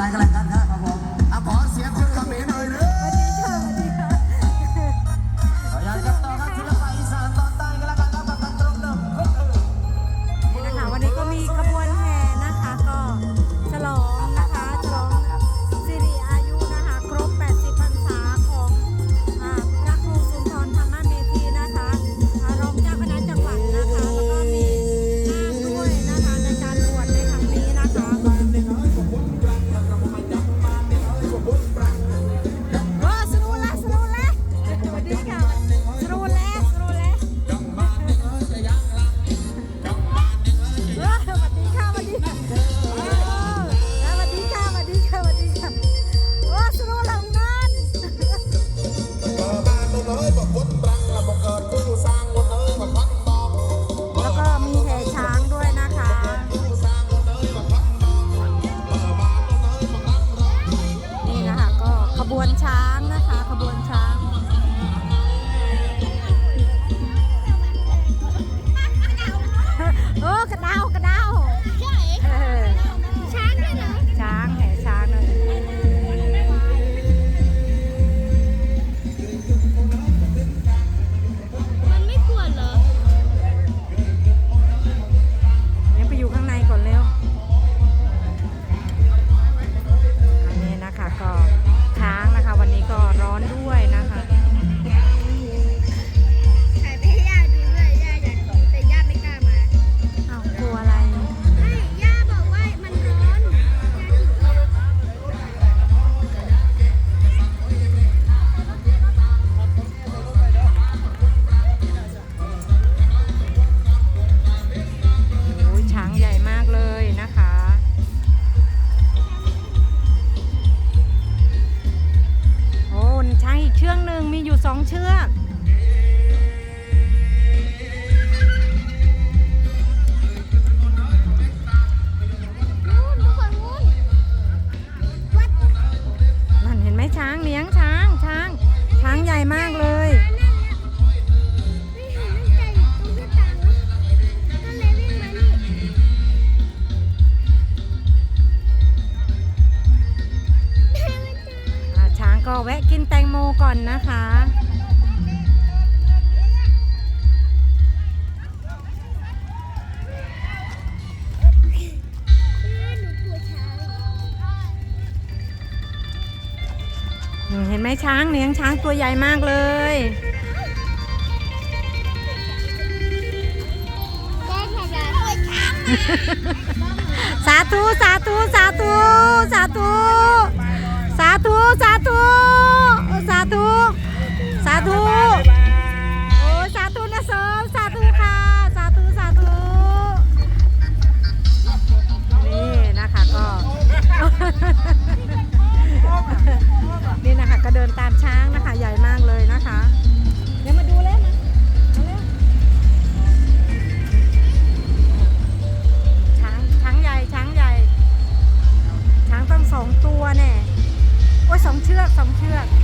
来，再来，来来。 ช้างนะคะ ขบวนช้าง ก็แวะกินแตงโมก่อนนะคะ เห็นไหมช้างเนี่ยช้างตัวใหญ่มากเลยสาธุ สาธุ สาธุ สาธุ Satu. 我们去